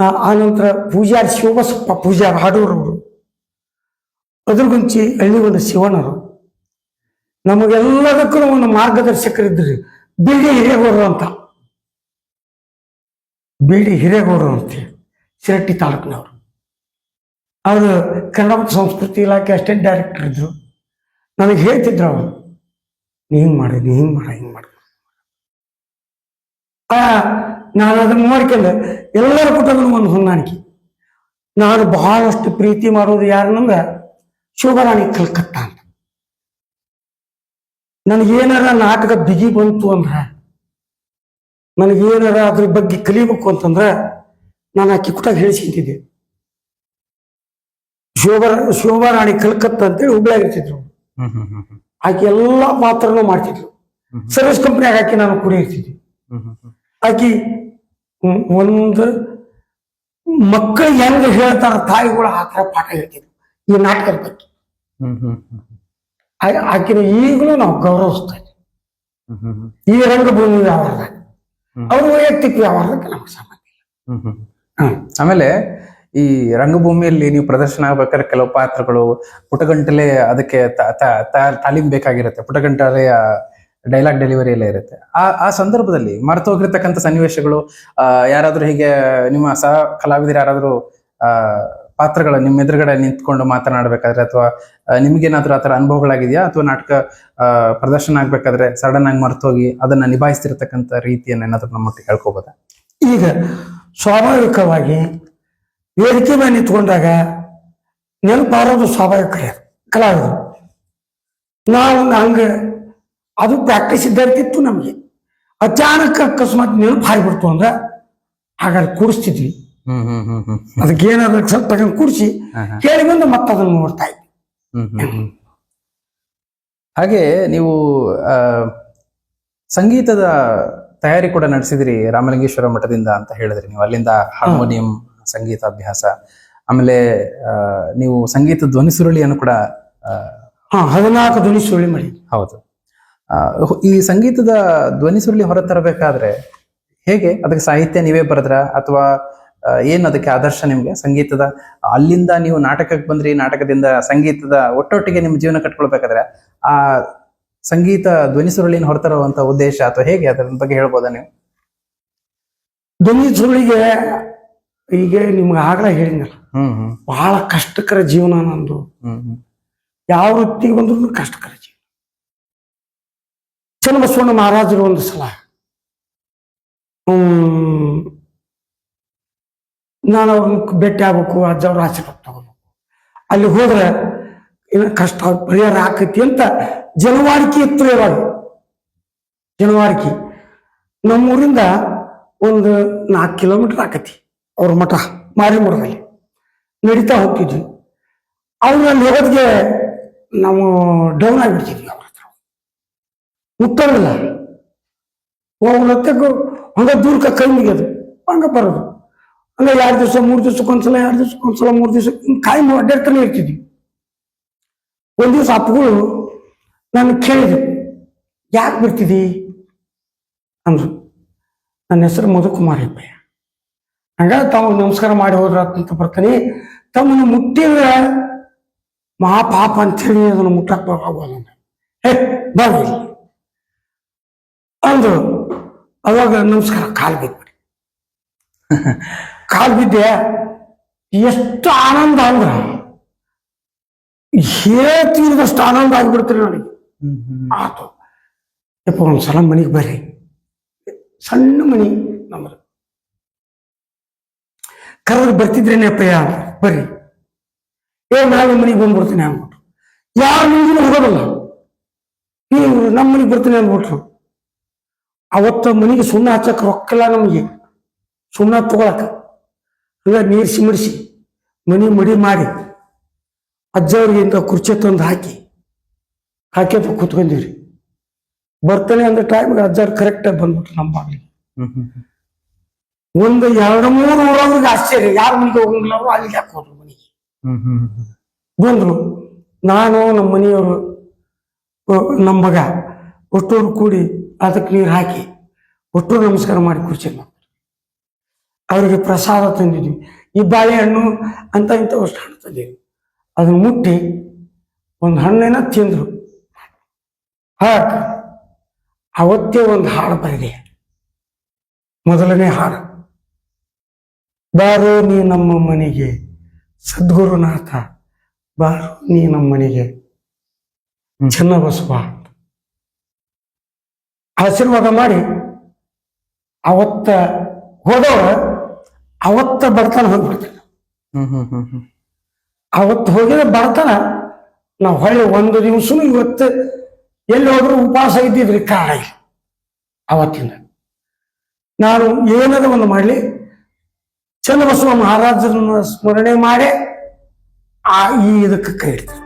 ಆ- ಆನಂತರ ಪೂಜಾರಿ ಶಿವಬಸಪ್ಪ, ಪೂಜಾರಿ ಹಾಡೂರವರು ಅದ್ರಗುಂಚಿ ಒಂದು ಶಿವನರು ನಮಗೆಲ್ಲದಕ್ಕೂ ಒಂದು ಮಾರ್ಗದರ್ಶಕರಿದ್ರಿ. ಬಿಡಿ ಹಿರೇಗೌಡರು ಅಂತ. ಬಿಡಿ ಹಿರೇಗೌಡರು ಅಂತೇಳಿ ಶಿರಟ್ಟಿ ತಾಲೂಕಿನವರು. ಅವರು ಕನ್ನಡ ಮತ್ತು ಸಂಸ್ಕೃತಿ ಇಲಾಖೆ ಅಸಿಸ್ಟೆಂಟ್ ಡೈರೆಕ್ಟರ್ ಇದ್ರು. ನನಗೆ ಹೇಳ್ತಿದ್ರು ಅವರು, ನೀ ಹಿಂಗೆ ಮಾಡಿ, ನೀ ಹಿಂಗೆ ಮಾಡ ಹಿಂಗೆ ಮಾಡ. ನಾನು ಅದನ್ನು ನೋಡ್ಕೊಂಡು. ಎಲ್ಲರ ಕೂಡ ಒಂದು ಹೊಂದಾಣಿಕೆ. ನಾನು ಬಹಳಷ್ಟು ಪ್ರೀತಿ ಮಾಡೋದು ಯಾರನ್ನಂದ್ರೆ ಶಿವರಾಣಿ ಕಲ್ಕತ್ತಾ ಅಂತ. ನನಗೇನಾರ ನಾಟಕ ಬಿಗಿ ಬಂತು ಅಂದ್ರೆ ನನಗೇನಾರ ಅದ್ರ ಬಗ್ಗೆ ಕಲಿಬೇಕು ಅಂತಂದ್ರೆ ನಾನು ಆಕಿ ಕುಟಾಗ ಹೇಳಿಸಿದ್ದೆ ಶೋಭಾ ಶೋಭಾರಾಣಿ ಕಲ್ಕತ್ತಾ ಅಂತೇಳಿ ಹುಬ್ಳ್ಯಾಗ ಇರ್ತಿದ್ರು ಹ್ಮ್ ಹ್ಮ್ ಹ್ಮ್ ಹ್ಮ್. ಆಕೆ ಎಲ್ಲಾ ಪಾತ್ರನೂ ಮಾಡ್ತಿದ್ರು. ಸರ್ವಿಸ್ ಕಂಪ್ನಿಯಾಗ ಆಕಿ ನಾನು ಕೂಡ ಇರ್ತಿದ್ದೆ. ಆಕಿ ಒಂದು ಮಕ್ಕಳು ಹೆಂಗ ಹೇಳ್ತಾರ ತಾಯಿಗಳು ಆ ಥರ ಪಾಠ ಹೇಳ್ತಿದ್ರು. ಈ ನಾಟಕದ ಬಗ್ಗೆ ಆಕಿನ ಈಗಲೂ ನಾವು ಗೌರವಿಸ್ತಾ ಇದ್ದೀವಿ. ಹ್ಮ್ ಹ್ಮ್ ಹ್ಮ್. ಈ ರಂಗಭೂಮಿ ವ್ಯವಹಾರದಾಗ. ಅವ್ರ ವೈಯಕ್ತಿಕ ವ್ಯವಹಾರಕ್ಕೆ ನಮ್ಗೆ ಸಂಬಂಧ ಇಲ್ಲ. ಆಮೇಲೆ ಈ ರಂಗಭೂಮಿಯಲ್ಲಿ ನೀವು ಪ್ರದರ್ಶನ ಆಗ್ಬೇಕಾದ್ರೆ ಕೆಲವು ಪಾತ್ರಗಳು ಪುಟಗಂಟಲೆ ಅದಕ್ಕೆ ತಾಲೀಮ್ ಬೇಕಾಗಿರುತ್ತೆ. ಪುಟಗಂಟಲೆಯ ಡೈಲಾಗ್ ಡೆಲಿವರಿ ಎಲ್ಲ ಇರುತ್ತೆ. ಆ ಆ ಸಂದರ್ಭದಲ್ಲಿ ಮರೆತೋಗಿರ್ತಕ್ಕಂಥ ಸನ್ನಿವೇಶಗಳು ಯಾರಾದರೂ ಯಾರಾದ್ರೂ ಹೀಗೆ ನಿಮ್ಮ ಸಹ ಕಲಾವಿದರು ಯಾರಾದ್ರೂ ಆ ಪಾತ್ರಗಳ ನಿಮ್ಮ ಎದುರುಗಡೆ ನಿಂತ್ಕೊಂಡು ಮಾತನಾಡಬೇಕಾದ್ರೆ ಅಥವಾ ನಿಮ್ಗೇನಾದ್ರೂ ಆ ಥರ ಅನುಭವಗಳಾಗಿದೆಯಾ? ಅಥವಾ ನಾಟಕ ಪ್ರದರ್ಶನ ಆಗ್ಬೇಕಾದ್ರೆ ಸಡನ್ ಆಗಿ ಮರ್ತೋಗಿ ಅದನ್ನ ನಿಭಾಯಿಸ್ತಿರ್ತಕ್ಕಂಥ ರೀತಿಯನ್ನು ಏನಾದರೂ ನಮ್ಮೊಟ್ಟಿಗೆ ಹೇಳ್ಕೋಬೋದಾ ಈಗ ಸ್ವಾಭಾವಿಕವಾಗಿ ವೇದಿಕೆ ಮೇಲೆ ನಿಂತ್ಕೊಂಡಾಗ ನೆನಪಾರೋದು ಸ್ವಾಭಾವಿಕ ಕಲಾವಿದರು. ನಾವು ಹಂಗ ಅದು ಪ್ರಾಕ್ಟೀಸ್ ಇದ್ದಿರ್ತಿತ್ತು ನಮಗೆ. ಅಚಾನಕ್ ಅಕಸ್ಮಾತ್ ನೆನಪು ಹಾರಿಬಿಡ್ತು ಅಂದ್ರೆ ಹಾಗಾದ್ರೆ ಕೂಡಿಸ್ತಿದ್ವಿ. ಅದಕ್ಕೆ ಏನಾದ್ರು ಸ್ವಲ್ಪ ತಗೊಂಡು ಕೂಡಿಸಿ ಕೇಳಿ ಬಂದು ಮತ್ತೆ ಅದನ್ನು ನೋಡ್ತಾ ಇದ್ವಿ. ಹಾಗೆ ನೀವು ಆ, ಸಂಗೀತದ ತಯಾರಿ ಕೂಡ ನಡೆಸಿದ್ರಿ ರಾಮಲಿಂಗೇಶ್ವರ ಮಠದಿಂದ ಅಂತ ಹೇಳಿದ್ರಿ ನೀವು. ಅಲ್ಲಿಂದ ಹಾರ್ಮೋನಿಯಂ ಸಂಗೀತ ಅಭ್ಯಾಸ ಆಮೇಲೆ ನೀವು ಸಂಗೀತ ಧ್ವನಿ ಸುರುಳಿಯನ್ನು ಕೂಡ ಹದಿನಾಲ್ಕು ಧ್ವನಿ ಸುರುಳಿ ಮಾಡಿ. ಹೌದು. ಈ ಸಂಗೀತದ ಧ್ವನಿ ಸುರುಳಿ ಹೊರತರಬೇಕಾದ್ರೆ ಹೇಗೆ? ಅದಕ್ಕೆ ಸಾಹಿತ್ಯ ನೀವೇ ಬರೆದ್ರ? ಅಥವಾ ಏನ್ ಅದಕ್ಕೆ ಆದರ್ಶ ನಿಮ್ಗೆ? ಸಂಗೀತದ ಅಲ್ಲಿಂದ ನೀವು ನಾಟಕಕ್ಕೆ ಬಂದ್ರಿ ನಾಟಕದಿಂದ ಸಂಗೀತದ ಒಟ್ಟೊಟ್ಟಿಗೆ ನಿಮ್ಮ ಜೀವನ ಕಟ್ಕೊಳ್ಬೇಕಾದ್ರೆ ಆ ಸಂಗೀತ ಧ್ವನಿ ಸುರುಳಿನ ಹೊರತರುವಂತ ಉದ್ದೇಶ ಅಥವಾ ಹೇಗೆ? ಅದರ ಬಗ್ಗೆ ಹೇಳ್ಬೋದಾ ನೀವು? ಧ್ವನಿ ಸುರುಳಿಗೆ ಈಗ ನಿಮ್ಗೆ ಆಗಲೇ ಹೇಳಿದ್ನಲ್ಲ. ಹ್ಮ್ ಬಹಳ ಕಷ್ಟಕರ ಜೀವನ ನಂದು. ಹ್ಮ್ ಹ್ಮ್. ಯಾವ ವೃತ್ತಿಗೆ ಬಂದ್ರು ಕಷ್ಟಕರ ಜೀವನ. ಚನ್ನಬಸವಣ್ಣ ಮಹಾರಾಜರು ಒಂದು ಸಲ ಹ್ಮ್, ನಾನು ಅವ್ರನ್ನ ಭೇಟಿ ಆಗ್ಬೇಕು ಅಜ್ಜವ್ರ ಆಶೀರ್ವಾದ ತಗೋಬೇಕು. ಅಲ್ಲಿ ಹೋದ್ರೆ ಏನೋ ಕಷ್ಟ, ಪರಿಹಾರ ಆಕೈತಿ ಅಂತ ಜನವಾರಿಕೆ ಇತ್ತು ಇವಾಗ. ಜನವಾರಿಕೆ ನಮ್ಮೂರಿಂದ ಒಂದು ನಾಲ್ಕು ಕಿಲೋಮೀಟರ್ ಆಕತಿ ಅವ್ರ ಮಠ ಮಾರಿಮೂರದಲ್ಲಿ ನಡೀತಾ ಹೋಗ್ತಿದ್ವಿ. ಅವ್ರು ಅಲ್ಲಿ ಹೋಗೋದ್ಗೆ ನಾವು ಡೌನ್ ಆಗಿಬಿಡ್ತಿದ್ವಿ ಅವ್ರ ಹತ್ರ. ಮುಟ್ಟೋದಿಲ್ಲ. ಅವ್ರ ಹತ್ತಕ್ಕೂ ಹಂಗ ದೂರಕ್ಕೆ ಕೈ ಮುಗಿಯೋದು, ಹಂಗ ಬರೋದು. ಹಂಗ ಎರಡು ದಿವಸ, ಮೂರು ದಿವ್ಸಕ್ಕೊಂದ್ಸಲ ಎರಡು ದಿವ್ಸಕ್ಕೊಂದ್ಸಲ ಮೂರು ದಿವಸ ಹಿಂಗೆ ಕಾಯಿ ಅಡ್ಡಾಡ್ತಾನೆ ಇರ್ತಿದ್ವಿ. ಒಂದ್ ದಿವಸ ಅಪ್ಪಗಳು ನಾನು ಕೇಳಿದ್ರು, ಯಾಕೆ ಬಿಡ್ತಿದಿ ಅಂದ್ರು. ನನ್ನ ಹೆಸರು ಮಧುಕುಮಾರ್ ಹೆಬ್ಬಯ್ಯ ಹಂಗ ತಾವು ನಮಸ್ಕಾರ ಮಾಡಿ ಹೋದ್ರ ಅಂತ ಬರ್ತಾನೆ, ತಮ್ಮನ್ನು ಮುಟ್ಟಿದ್ರೆ ಮಹಾಪಾಪ ಅಂತೇಳಿ ಅದನ್ನು ಮುಟ್ಟಕ್ ಬರೋಲ್ಲ ಹೇ ಬರ್ರಿ ಅಂದ್ರು. ಅವಾಗ ನಮಸ್ಕಾರ ಕಾಲು ಬಿದ್ಬಿಡಿ ಕಾಲು ಬಿದ್ದೆ ಎಷ್ಟು ಆನಂದ ಅಂದ್ರ. ಹೇಳ್ತೀರದಷ್ಟು ಆನಂದ ಆಗ್ಬಿಡ್ತೀರಿ ನನಗೆ. ಆತು. ಯಪ್ಪ ಒಂದ್ಸಲ ಮನೆಗೆ ಬರ್ರಿ. ಸಣ್ಣ ಮನಿ ನಮ್ದು. ಕರೆದ್ರೆ ಬರ್ತಿದ್ರೇನೆಪ್ಪಯ್ಯ ಅಪ್ಪಯ್ಯ? ಬರ್ರಿ. ಏ, ನಾಳೆ ಮನೆಗೆ ಬಂದ್ಬಿಡ್ತೀನಿ ಅಂದ್ಬಿಟ್ರು. ಯಾರ ಮನೆಗೂ ಹೋಗೋದಲ್ಲ. ನೀವು ನಮ್ಮ ಮನೆಗೆ ಬರ್ತೀನಿ ಅಂದ್ಬಿಟ್ರು. ಅವತ್ತ ಮನೆಗೆ ಸುಣ್ಣ ಹಚ್ಚಕ್ ರೊಕ್ಕಿಲ್ಲ ನಮಗೆ. ಸುಣ್ಣ ತಗೊಳಕ. ಹಂಗ ನೀರು ಸಿಮಡಿಸಿ ಮನಿ ಮಡಿ ಮಾಡಿ ಅಜ್ಜವ್ರಿಗೆ ಇಂಥ ಕುರ್ಚಿ ತಂದು ಹಾಕಿ ಹಾಕ್ಯತ ಕೂತ್ಕೊಂಡಿವ್ರಿ. ಬರ್ತಾನೆ ಅಂದ್ರೆ ಟೈಮ್ಗೆ ಅಜ್ಜವ್ರು ಕರೆಕ್ಟಾಗಿ ಬಂದ್ಬಿಟ್ರು ನಮ್ಮ ಹ್ಮ್ ಒಂದು ಎರಡು ಮೂರು ಊರವ್ರಿಗೆ ಆಶ್ಚರ್ಯ. ಯಾರು ಮುಂದೆ ಹೋಗಂಗಿಲ್ಲ ಅಲ್ಲಿಗೆ ಯಾಕೆ ಹೋದ್ರು ಮನೆಗೆ? ಬಂದ್ರು. ನಾನು ನಮ್ಮ ಮನೆಯವರು ನಮ್ಮ ಮಗ, ಒಟ್ಟೂರು ಕೂಡಿ ಅದಕ್ಕೆ ನೀರು ಹಾಕಿ, ಒಟ್ಟೂರು ನಮಸ್ಕಾರ ಮಾಡಿ ಕುರ್ಚಿ ಅವರಿಗೆ ಪ್ರಸಾದ ತಂದಿದ್ವಿ. ಈ ಬಾಳೆಹಣ್ಣು ಅಂತ ಇಂಥವಷ್ಟು ಹಣ್ಣು ತಂದಿದ್ವಿ. ಅದನ್ನು ಮುಟ್ಟಿ ಒಂದು ಹಣ್ಣೇನ ತಿಂದರು. ಹಾಕ ಅವತ್ತೇ ಒಂದು ಹಾಡು ಬರೆದೆ ಮೊದಲನೇ ಹಾಡು. ಬಾರೋ ನೀ ನಮ್ಮ ಮನೆಗೆ ಸದ್ಗುರುನಾಥ ಬಾರೋ ನೀ ನಮ್ಮ ಮನೆಗೆ ಚೆನ್ನಬಸವ ಆಶೀರ್ವಾದ ಮಾಡಿ ಅವತ್ತ ಹೋದವ ಅವತ್ತ ಬರ್ತಾನೆ ಹೋಗ್ಬಿಡ್ತಾನೆ ಅವತ್ತು ಹೋಗಿದ ಬರ್ತಾನ. ನಾವು ಹೊಳ್ಳಿ ಒಂದು ದಿವಸನು ಇವತ್ತು ಎಲ್ಲಿ ಹೋದ್ರು ಉಪವಾಸ ಇದ್ದಿದ್ರಿ ಕಾರಣ ಇಲ್ಲ. ಅವತ್ತಿಂದ. ನಾನು ಏನದ ಒಂದು ಮಾಡಲಿ. ಚನ್ನಬಸವ ಮಹಾರಾಜರನ್ನ ಸ್ಮರಣೆ ಮಾಡಿ ಆ ಈ ಇದಕ್ಕೆ ಕೈ ಇಡ್ತೀನಿ.